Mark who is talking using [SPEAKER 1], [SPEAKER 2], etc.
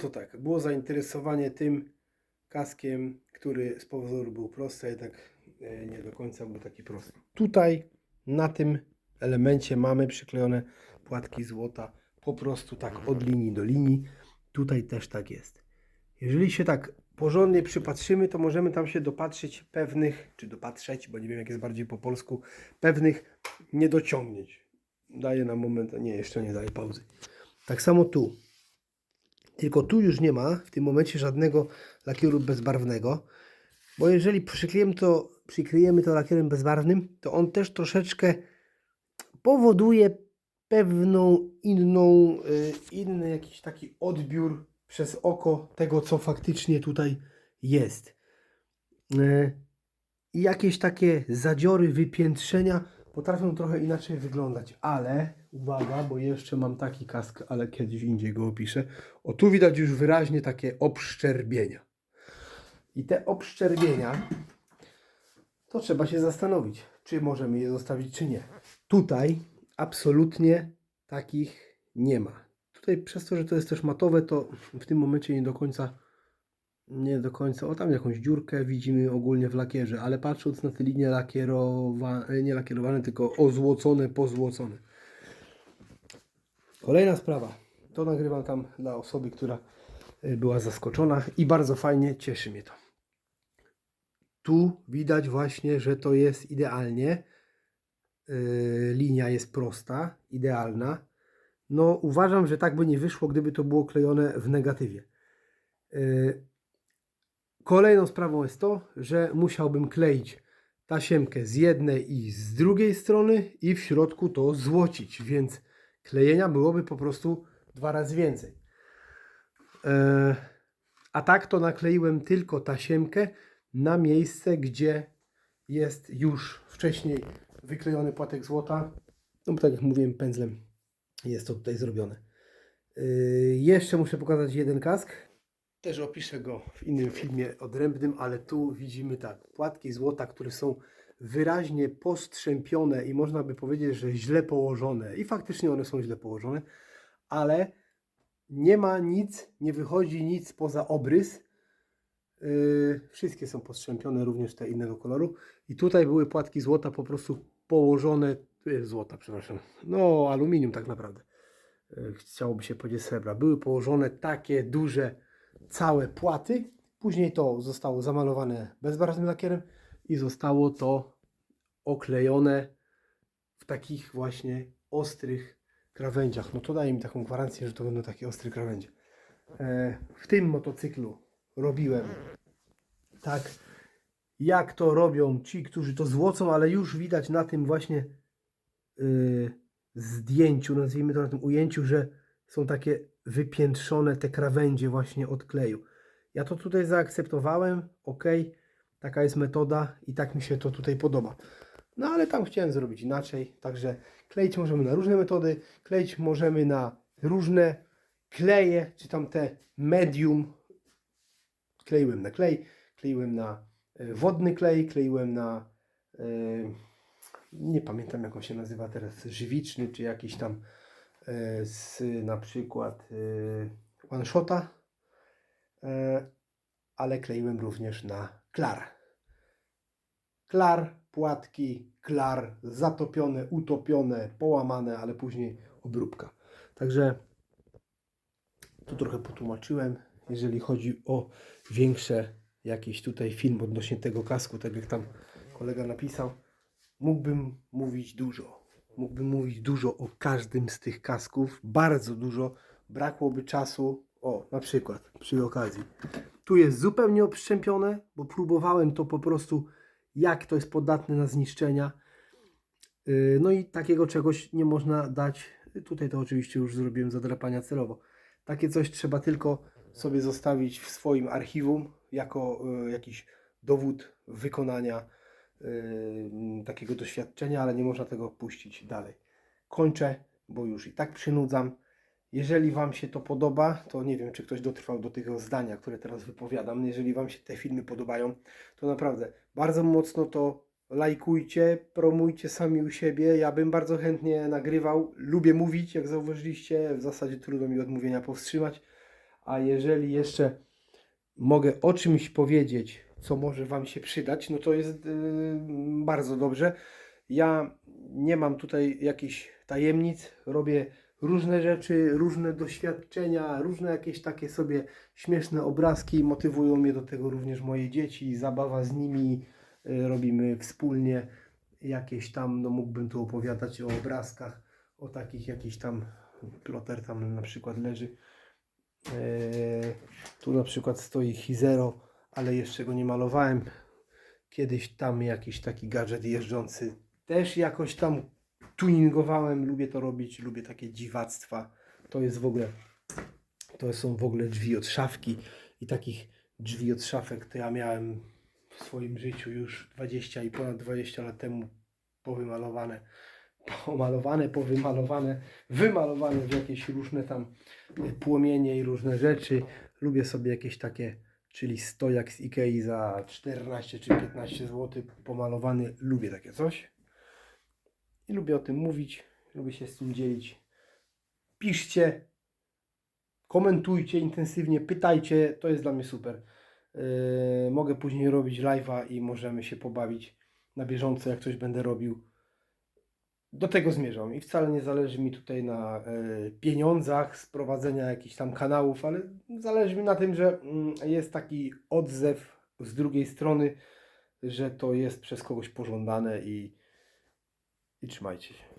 [SPEAKER 1] To tak, było zainteresowanie tym kaskiem, który z pozoru był prosty, a jednak e, nie do końca był taki prosty. Tutaj na tym elemencie mamy przyklejone płatki złota po prostu tak od linii do linii. Tutaj też tak jest. Jeżeli się tak porządnie przypatrzymy, to możemy tam się dopatrzyć pewnych, czy dopatrzeć, bo nie wiem jak jest bardziej po polsku, pewnych niedociągnięć. Daję na moment, nie, jeszcze nie daję pauzy. Tak samo tu. Tylko tu już nie ma w tym momencie żadnego lakieru bezbarwnego, bo jeżeli przykleiemy to, przykleiemy to lakierem bezbarwnym, to on też troszeczkę powoduje pewną inną, y, inny jakiś taki odbiór przez oko tego, co faktycznie tutaj jest. Y, I jakieś takie zadziory, wypiętrzenia potrafią trochę inaczej wyglądać, ale uwaga, bo jeszcze mam taki kask, ale kiedyś indziej go opiszę. O tu widać już wyraźnie takie obszczerbienia. I te obszczerbienia to trzeba się zastanowić, czy możemy je zostawić, czy nie. Tutaj absolutnie takich nie ma. Tutaj przez to, że to jest też matowe, to w tym momencie nie do końca nie do końca. O tam jakąś dziurkę widzimy ogólnie w lakierze, ale patrząc na te linie lakierowane, nie lakierowane, tylko ozłocone, pozłocone. Kolejna sprawa. To nagrywam tam dla osoby, która y, była zaskoczona i bardzo fajnie cieszy mnie to. Tu widać właśnie, że to jest idealnie. Yy, linia jest prosta, idealna. No, uważam, że tak by nie wyszło, gdyby to było klejone w negatywie. Yy, Kolejną sprawą jest to, że musiałbym kleić tasiemkę z jednej i z drugiej strony i w środku to złocić, więc klejenia byłoby po prostu dwa razy więcej. E, A tak to nakleiłem tylko tasiemkę na miejsce, gdzie jest już wcześniej wyklejony płatek złota. No bo tak jak mówiłem, pędzlem jest to tutaj zrobione. Yy, Jeszcze muszę pokazać jeden kask. Też opiszę go w innym filmie odrębnym, ale tu widzimy tak, płatki złota, które są wyraźnie postrzępione i można by powiedzieć, że źle położone. I faktycznie one są źle położone, ale nie ma nic, nie wychodzi nic poza obrys. Yy, wszystkie są postrzępione, również te innego koloru. I tutaj były płatki złota po prostu położone, jest złota, przepraszam, no aluminium tak naprawdę. Yy, Chciałoby się powiedzieć srebra. Były położone takie duże, całe płaty. Później to zostało zamalowane bezbarwnym lakierem i zostało to oklejone w takich właśnie ostrych krawędziach. No to daje mi taką gwarancję, że to będą takie ostre krawędzie. E, w tym motocyklu robiłem tak, jak to robią ci, którzy to złocą, ale już widać na tym właśnie y, zdjęciu, nazwijmy to na tym ujęciu, że są takie wypiętrzone te krawędzie właśnie od kleju. Ja to tutaj zaakceptowałem, ok, taka jest metoda i tak mi się to tutaj podoba. No ale tam chciałem zrobić inaczej, także kleić możemy na różne metody, kleić możemy na różne kleje, czy tam te medium, kleiłem na klej, kleiłem na e, wodny klej, kleiłem na e, nie pamiętam jak on się nazywa teraz, żywiczny, czy jakiś tam e, z na przykład e, one shota, e, ale kleiłem również na klar. Klar, płatki, klar, zatopione, utopione, połamane, ale później obróbka. Także tu trochę potłumaczyłem, jeżeli chodzi o większe jakiś tutaj film odnośnie tego kasku, tak jak tam kolega napisał, mógłbym mówić dużo. Mógłbym mówić dużo o każdym z tych kasków, bardzo dużo. Brakłoby czasu. O, na przykład przy okazji. Tu jest zupełnie obstrzępione, bo próbowałem to po prostu, jak to jest podatne na zniszczenia. Yy, No i takiego czegoś nie można dać. Tutaj to oczywiście już zrobiłem zadrapania celowo. Takie coś trzeba tylko sobie zostawić w swoim archiwum jako y, jakiś dowód wykonania y, takiego doświadczenia, ale nie można tego puścić dalej. Kończę, bo już i tak przynudzam. Jeżeli Wam się to podoba, to nie wiem, czy ktoś dotrwał do tego zdania, które teraz wypowiadam. Jeżeli Wam się te filmy podobają, to naprawdę bardzo mocno to lajkujcie, promujcie sami u siebie. Ja bym bardzo chętnie nagrywał. Lubię mówić, jak zauważyliście. W zasadzie trudno mi od mówienia powstrzymać, A jeżeli jeszcze mogę o czymś powiedzieć, co może Wam się przydać, no to jest yy, bardzo dobrze. Ja nie mam tutaj jakichś tajemnic, robię różne rzeczy, różne doświadczenia, różne jakieś takie sobie śmieszne obrazki. Motywują mnie do tego również moje dzieci, zabawa z nimi, yy, robimy wspólnie jakieś tam, no mógłbym tu opowiadać o obrazkach, o takich jakichś tam, ploter tam na przykład leży. Eee, tu na przykład stoi Hizero, ale jeszcze go nie malowałem. Kiedyś tam jakiś taki gadżet jeżdżący też jakoś tam tuningowałem. Lubię to robić, lubię takie dziwactwa. To jest w ogóle, to są w ogóle drzwi od szafki i takich drzwi od szafek to ja miałem w swoim życiu już 20 i ponad 20 lat temu powymalowane, pomalowane, powymalowane, wymalowane w jakieś różne tam płomienie i różne rzeczy. Lubię sobie jakieś takie, czyli stojak z Ikei za 14 czy 15 zł pomalowany. Lubię takie coś. I lubię o tym mówić, lubię się z tym dzielić. Piszcie, komentujcie intensywnie, pytajcie, to jest dla mnie super. Yy, mogę później robić live'a i możemy się pobawić na bieżąco, jak coś będę robił. Do tego zmierzam i wcale nie zależy mi tutaj na e, pieniądzach z prowadzenia jakichś tam kanałów, ale zależy mi na tym, że mm, jest taki odzew z drugiej strony, że to jest przez kogoś pożądane i, i trzymajcie się.